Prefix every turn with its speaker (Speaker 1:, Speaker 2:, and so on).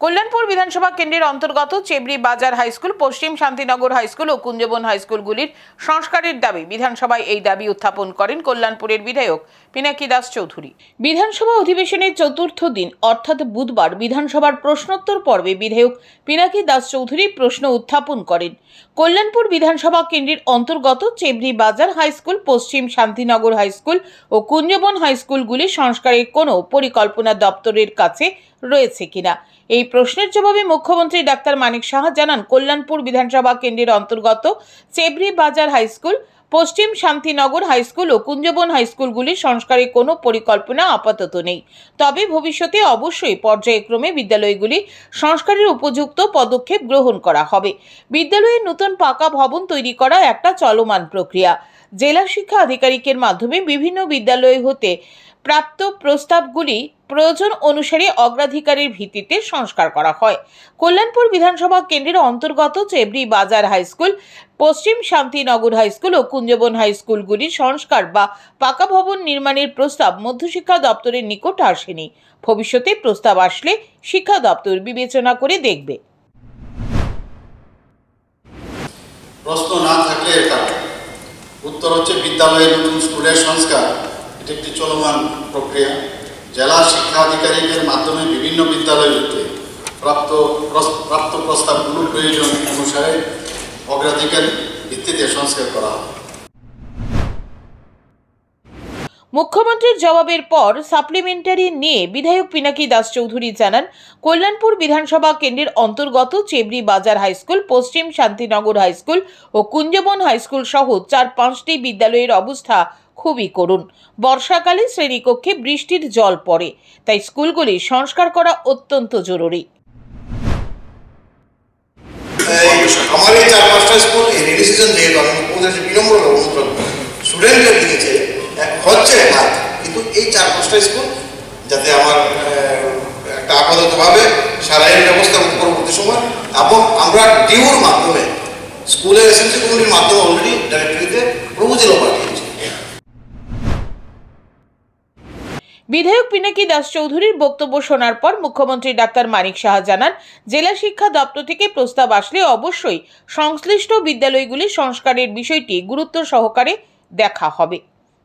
Speaker 1: কল্যাণপুর বিধানসভা কেন্দ্রের অন্তর্গত Chebri Bazar high school Paschim Shantinagar high school ও কুঞ্জবন হাইস্কুলগুলির সংস্কারের দাবি। বিধানসভায় এই দাবি উত্থাপন করেন কল্যাণপুরের বিধায়ক পিনাকি দাস চৌধুরী। বিধানসভা অধিবেশনের চতুর্থ দিন, অর্থাৎ বুধবার, বিধানসভার প্রশ্নোত্তর পর্বে বিধায়ক পিনাকি দাস চৌধুরী প্রশ্ন উত্থাপন করেন। কল্যাণপুর বিধানসভা কেন্দ্রের অন্তর্গত Chebri Bazar high school Paschim Shantinagar high school ও কুঞ্জবন হাইস্কুলগুলি সংস্কারের কোনো পরিকল্পনা দপ্তরের কাছে রয়েছে কিনা? এই প্রশ্নের জবাবে মুখ্যমন্ত্রী ডাক্তার মানিক সাহা জানান, কল্যাণপুর বিধানসভা কেন্দ্রের অন্তর্গত Chebri Bazar high school Paschim Shantinagar high school ও কুঞ্জবন হাইস্কুলগুলির সংস্কারের কোনো পরিকল্পনা আপাতত নেই। তবে ভবিষ্যতে অবশ্যই পর্যায়ক্রমে বিদ্যালয়গুলি সংস্কারের উপযুক্ত পদক্ষেপ গ্রহণ করা হবে। বিদ্যালয়ের নতুন পাকা ভবন তৈরি করা একটা চলমান প্রক্রিয়া। জেলা শিক্ষা আধিকারিকের মাধ্যমে বিভিন্ন বিদ্যালয় হতে প্রাপ্ত প্রস্তাবগুলি প্রয়োজন অনুসারে অগ্রাধিকারের ভিত্তিতে সংস্কার করা হয়। কল্যাণপুর বিধানসভা কেন্দ্রের অন্তর্গত Chebri Bazar high school Paschim Shantinagar high school ও কুঞ্জবন হাইস্কুলগুলির সংস্কার বা পাকা ভবন নির্মাণের প্রস্তাব মধ্যশিক্ষা দপ্তরের নিকট আসেনি। ভবিষ্যতে প্রস্তাব আসলে শিক্ষা দপ্তর বিবেচনা করে দেখবে।
Speaker 2: প্রশ্ন না থাকলে উত্তর হচ্ছে বিদ্যালয়ে নতুন স্কুলের সংস্কার। এটি একটি চলমান প্রক্রিয়া। জেলা শিক্ষা আধিকারিকের মাধ্যমে বিভিন্ন বিদ্যালয়গুলিতে প্রাপ্ত প্রাপ্ত প্রস্তাবগুলো প্রয়োজন অনুসারে অগ্রাধিকার ভিত্তিতে সংস্কার করা হয়।
Speaker 1: মুখ্যমন্ত্রীর জবাবের পর সাপ্লিমেন্টারি নিয়ে বিধায়ক পিনাকি দাস চৌধুরী জানান, কল্যাণপুর বিধানসভা কেন্দ্রের অন্তর্গত Chebri Bazar high school Paschim Shantinagar high school ও কুঞ্জবন হাইস্কুল সহ চার পাঁচটি বিদ্যালয়ের অবস্থা খুবই করুণ। বর্ষাকালে শ্রেণীকক্ষে বৃষ্টির জল পড়ে, তাই স্কুলগুলি সংস্কার করা অত্যন্ত জরুরি।
Speaker 3: এই চার পাঁচটা স্কুল, এই রেডি সিজন যেহেতু, আমি মুখ্যমন্ত্রী বিনম্র স্টুডেন্টদের দিয়েছে হচ্ছে না কিন্তু এই চার পাঁচটা স্কুল যাতে আমার একটা আপাততভাবে সারাইয়ের ব্যবস্থা পরবর্তী সময়, এবং আমরা ডিউর মাধ্যমে, স্কুলের এসএমসি কমিটির মাধ্যমে অলরেডি ডাইরেক্টরিতে প্রপোজালও পাঠিয়েছি
Speaker 1: বিধায়ক পিনাকি দাস চৌধুরীর বক্তব্য শোনার পর মুখ্যমন্ত্রী ডাক্তার মানিক সাহা জানান, জেলা শিক্ষা দপ্তর থেকে প্রস্তাব আসলে অবশ্যই সংশ্লিষ্ট বিদ্যালয়গুলি সংস্কারের বিষয়টি গুরুত্ব সহকারে দেখা হবে।